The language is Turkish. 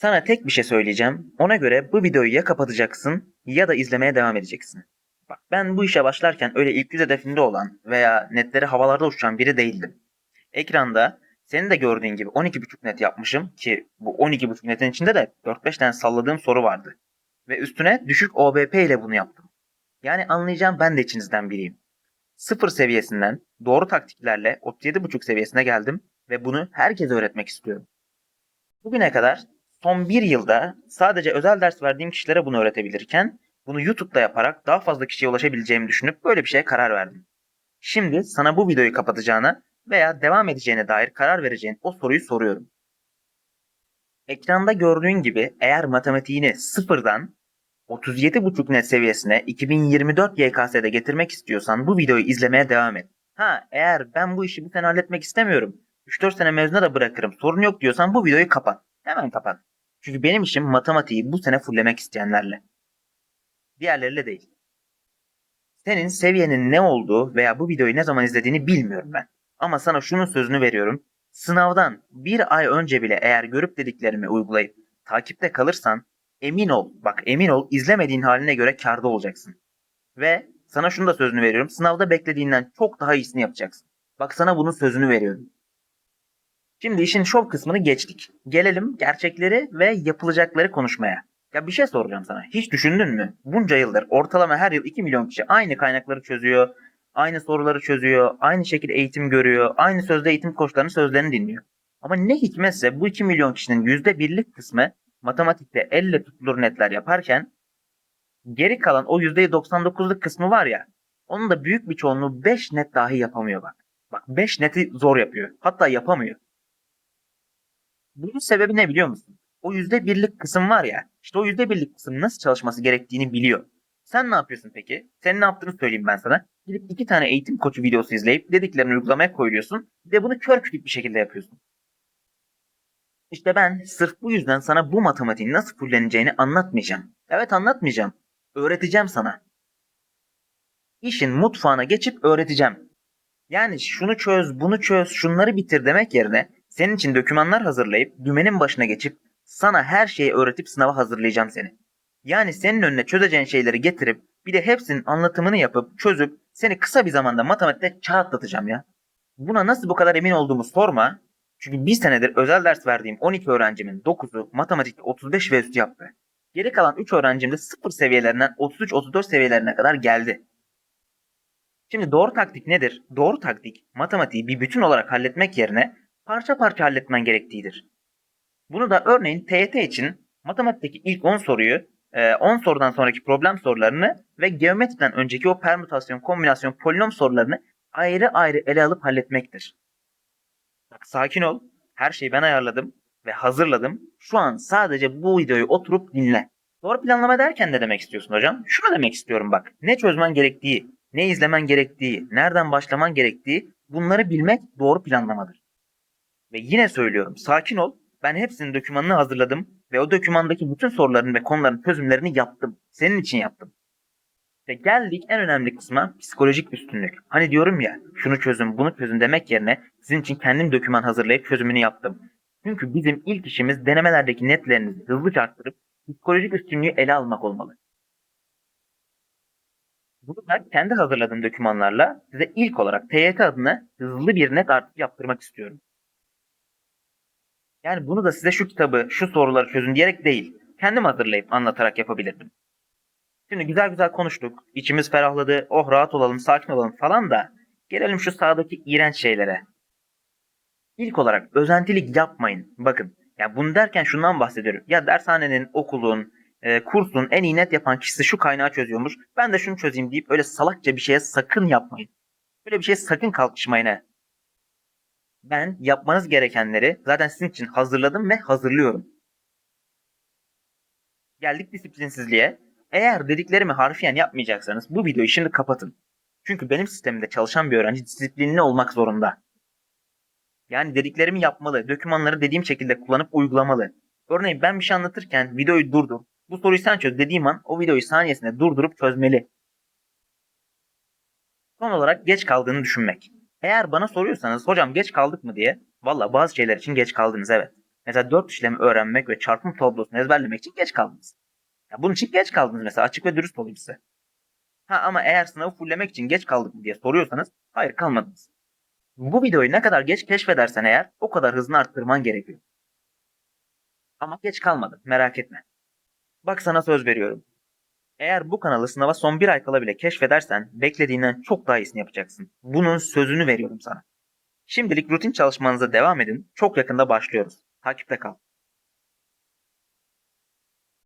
Sana tek bir şey söyleyeceğim. Ona göre bu videoyu ya kapatacaksın ya da izlemeye devam edeceksin. Bak ben bu işe başlarken öyle ilk yüz hedefinde olan veya netleri havalarda uçan biri değildim. Ekranda senin de gördüğün gibi 12.5 net yapmışım ki bu 12.5 netin içinde de 4-5 tane salladığım soru vardı. Ve üstüne düşük OBP ile bunu yaptım. Yani anlayacağım ben de içinizden biriyim. Sıfır seviyesinden doğru taktiklerle 37.5 seviyesine geldim ve bunu herkese öğretmek istiyorum. Bugüne kadar son bir yılda sadece özel ders verdiğim kişilere bunu öğretebilirken bunu YouTube'da yaparak daha fazla kişiye ulaşabileceğimi düşünüp böyle bir şeye karar verdim. Şimdi sana bu videoyu kapatacağına veya devam edeceğine dair karar vereceğin o soruyu soruyorum. Ekranda gördüğün gibi eğer matematiğini sıfırdan 37.5 net seviyesine 2024 YKS'de getirmek istiyorsan bu videoyu izlemeye devam et. Ha eğer ben bu işi bu sene halletmek istemiyorum. 3-4 sene mezuna da bırakırım sorun yok diyorsan bu videoyu kapat. Hemen kapat. Çünkü benim işim matematiği bu sene fulllemek isteyenlerle. Diğerleriyle değil. Senin seviyenin ne olduğu veya bu videoyu ne zaman izlediğini bilmiyorum ben. Ama sana şunun sözünü veriyorum. Sınavdan bir ay önce bile eğer görüp dediklerimi uygulayıp takipte kalırsan emin ol bak emin ol izlemediğin haline göre karda olacaksın. Ve sana şunu da sözünü veriyorum. Sınavda beklediğinden çok daha iyisini yapacaksın. Bak sana bunun sözünü veriyorum. Şimdi işin şov kısmını geçtik. Gelelim gerçekleri ve yapılacakları konuşmaya. Ya bir şey soracağım sana. Hiç düşündün mü? Bunca yıldır ortalama her yıl 2 milyon kişi aynı kaynakları çözüyor, aynı soruları çözüyor, aynı şekilde eğitim görüyor, aynı sözde eğitim koçlarının sözlerini dinliyor. Ama ne hikmetse bu 2 milyon kişinin %1'lik kısmı matematikte elle tutulur netler yaparken geri kalan o %99'luk kısmı var ya onun da büyük bir çoğunluğu 5 net dahi yapamıyor bak. Bak 5 neti zor yapıyor. Hatta yapamıyor. Bunun sebebi ne biliyor musun? O %1'lik kısım var ya işte o %1'lik kısım nasıl çalışması gerektiğini biliyor. Sen ne yapıyorsun peki? Senin ne yaptığını söyleyeyim ben sana. Gidip iki tane eğitim koçu videosu izleyip dediklerini uygulamaya koyuyorsun ve bunu kör kütük bir şekilde yapıyorsun. İşte ben sırf bu yüzden sana bu matematiğin nasıl fulleneceğini anlatmayacağım. Evet anlatmayacağım. Öğreteceğim sana. İşin mutfağına geçip öğreteceğim. Yani şunu çöz, bunu çöz, şunları bitir demek yerine senin için dokümanlar hazırlayıp dümenin başına geçip sana her şeyi öğretip sınava hazırlayacağım seni. Yani senin önüne çözeceğin şeyleri getirip bir de hepsinin anlatımını yapıp çözüp seni kısa bir zamanda matematikte çağ atlatacağım ya. Buna nasıl bu kadar emin olduğumu sorma. Çünkü bir senedir özel ders verdiğim 12 öğrencimin 9'u matematikte 35 ve üstü yaptı. Geri kalan 3 öğrencim de 0 seviyelerinden 33-34 seviyelerine kadar geldi. Şimdi doğru taktik nedir? Doğru taktik matematiği bir bütün olarak halletmek yerine parça parça halletmen gerektiğidir. Bunu da örneğin TYT için matematikteki ilk 10 soruyu 10 sorudan sonraki problem sorularını ve geometriden önceki o permütasyon, kombinasyon, polinom sorularını ayrı ayrı ele alıp halletmektir. Bak sakin ol. Her şeyi ben ayarladım ve hazırladım. Şu an sadece bu videoyu oturup dinle. Doğru planlama derken ne demek istiyorsun hocam? Şunu demek istiyorum bak. Ne çözmen gerektiği, ne izlemen gerektiği, nereden başlaman gerektiği bunları bilmek doğru planlamadır. Ve yine söylüyorum sakin ol. Ben hepsinin dokümanını hazırladım ve o dokümandaki bütün soruların ve konuların çözümlerini yaptım. Senin için yaptım. Ve geldik en önemli kısma psikolojik üstünlük. Hani diyorum ya şunu çözün bunu çözün demek yerine sizin için kendim doküman hazırlayıp çözümünü yaptım. Çünkü bizim ilk işimiz denemelerdeki netlerinizi hızlıca arttırıp psikolojik üstünlüğü ele almak olmalı. Bunu da kendi hazırladığım dokümanlarla size ilk olarak TYT adına hızlı bir net artış yaptırmak istiyorum. Yani bunu da size şu kitabı, şu soruları çözün diyerek değil, kendim hazırlayıp anlatarak yapabilirdim. Şimdi güzel güzel konuştuk, içimiz ferahladı, oh rahat olalım, sakin olalım falan da gelelim şu sağdaki iğrenç şeylere. İlk olarak özentilik yapmayın. Bakın, ya bunu derken şundan bahsediyorum. Ya dershanenin, okulun, e, kursun en iyi net yapan kişisi şu kaynağı çözüyormuş. Ben de şunu çözeyim deyip öyle salakça bir şeye sakın yapmayın. Böyle bir şeye sakın kalkışmayın he. Ben yapmanız gerekenleri zaten sizin için hazırladım ve hazırlıyorum. Geldik disiplinsizliğe. Eğer dediklerimi harfiyen yapmayacaksanız bu videoyu şimdi kapatın. Çünkü benim sistemimde çalışan bir öğrenci disiplinli olmak zorunda. Yani dediklerimi yapmalı, dokümanları dediğim şekilde kullanıp uygulamalı. Örneğin ben bir şey anlatırken videoyu durdur. Bu soruyu sen çöz dediğim an o videoyu saniyesinde durdurup çözmeli. Son olarak geç kaldığını düşünmek. Eğer bana soruyorsanız hocam geç kaldık mı diye. Valla bazı şeyler için geç kaldınız evet. Mesela 4 işlemi öğrenmek ve çarpım tablosunu ezberlemek için geç kaldınız. Ya bunun için geç kaldınız mesela açık ve dürüst olayım size. Ha ama eğer sınavı fulllemek için geç kaldık mı diye soruyorsanız hayır kalmadınız. Bu videoyu ne kadar geç keşfedersen eğer o kadar hızını arttırman gerekiyor. Ama geç kalmadın merak etme. Bak sana söz veriyorum. Eğer bu kanalı sınava son bir ay kala bile keşfedersen beklediğinden çok daha iyisini yapacaksın. Bunun sözünü veriyorum sana. Şimdilik rutin çalışmanıza devam edin. Çok yakında başlıyoruz. Takipte kal.